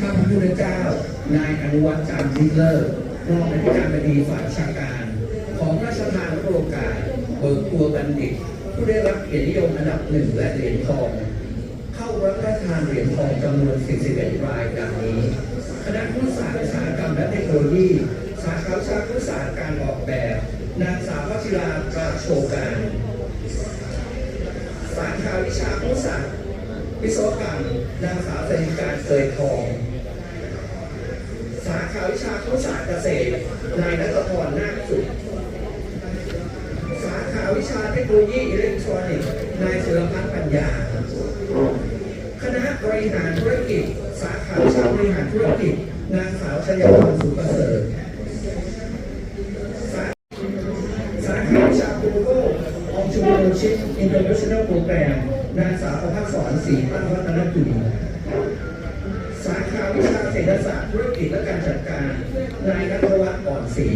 ข้าพระพุทธเจ้า นายอนุวัฒน์จามทิเลอร์รองอธิการบดีฝ่ายชาการ ของราชทานพรกาสเบิกตัวบัณฑิต ผู้ได้รับเกียรตินิยมอันดับหนึ่งและเหรียญทอง เข้ารับพระราชทานเหรียญทองจำนวน 41 รายดังนี้ คณะผู้ศาสตร์อุตสากรรมและเทคโนโลยีสาขาวิชาผู้ศาสตร์การออกแบบ นางสาววชิราตราโชการสาขาวิชาผู้ศาสตร์วิศวกรรมนางสาวสริการเคยทองาขาวิชาผู้ศาสตร์เกษตร นายนัทพรนาคสุขสาขาวิชาเทคโนโลยีอิเล็กทรอนิกส์ นายสุรพัฒน์ปัญญา คณะบริหารธุรกิจ สาขาวิชาบริหารธุรกิจ นางสาวชัยพรสุประเสริฐสาสาขาวิชา Google Entrepreneurship International Program นางสาวประภาสอนศรีตั้งวัฒนกุลสาขาวิชาเศรษฐศาสตร์ธุรกิจและการจัด นายนัทวัฒน์อ่อนศรี